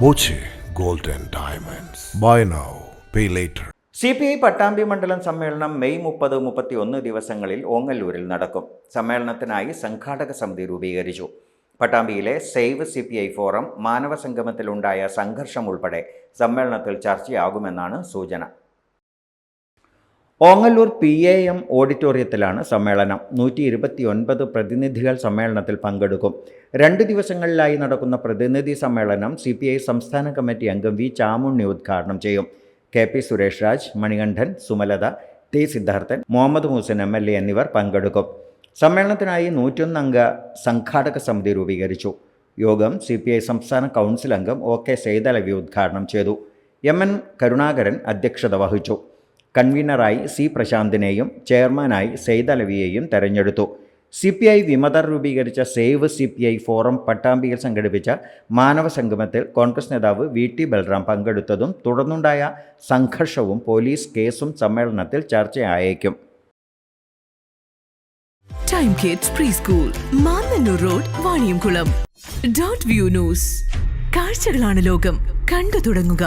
Boche gold and Diamonds. Buy now, pay later. C P I Pattambi മണ്ഡലം സമ്മേളനം May മുപ്പത് മുപ്പത്തി ഒന്ന് ദിവസങ്ങളിൽ ഓങ്ങല്ലൂരിൽ നടക്കും സമ്മേളനത്തിനായി സംഘാടക സമിതി രൂപീകരിച്ചു പട്ടാമ്പിയിലെ save C P I forum മാനവ സംഗമത്തിലുണ്ടായ സംഘർഷം ഉൾപ്പെടെ സമ്മേളനത്തിൽ ചർച്ചയാകുമെന്നാണ് സൂചന ഓങ്ങല്ലൂർ പി എ എം ഓഡിറ്റോറിയത്തിലാണ് സമ്മേളനം. നൂറ്റി ഇരുപത്തി ഒൻപത് പ്രതിനിധികൾ സമ്മേളനത്തിൽ പങ്കെടുക്കും. രണ്ട് ദിവസങ്ങളിലായി നടക്കുന്ന പ്രതിനിധി സമ്മേളനം സി പി ഐ സംസ്ഥാന കമ്മിറ്റി അംഗം വി ചാമുണ്ണി ഉദ്ഘാടനം ചെയ്യും. K P Suresh Raj Manikandan Sumalatha T Siddharthan Muhammad Hussain M L A എന്നിവർ പങ്കെടുക്കും. സമ്മേളനത്തിനായി നൂറ്റൊന്നംഗ സംഘാടക സമിതി രൂപീകരിച്ചു. യോഗം സി പി ഐ സംസ്ഥാന കൗൺസിൽ അംഗം ഒ കെ സെയ്തലവി ഉദ്ഘാടനം ചെയ്തു. എം എൻ കരുണാകരൻ അധ്യക്ഷത വഹിച്ചു. കൺവീനറായി സി പ്രശാന്തിനെയും ചെയർമാനായി സെയ്തലവിയെയും തെരഞ്ഞെടുത്തു. സി പി ഐ വിമതർ രൂപീകരിച്ച save C P I forum പട്ടാമ്പിയിൽ സംഘടിപ്പിച്ച മാനവ സംഗമത്തിൽ കോൺഗ്രസ് നേതാവ് വി ടി ബൽറാം പങ്കെടുത്തതും തുടർന്നുണ്ടായ സംഘർഷവും പോലീസ് കേസും സമ്മേളനത്തിൽ ചർച്ചയായേക്കും. Time kids pre school Mannanur road Vaniyamkulam dot view news കാഴ്ചകളാണ് ലോകം. കണ്ടു തുടങ്ങുക.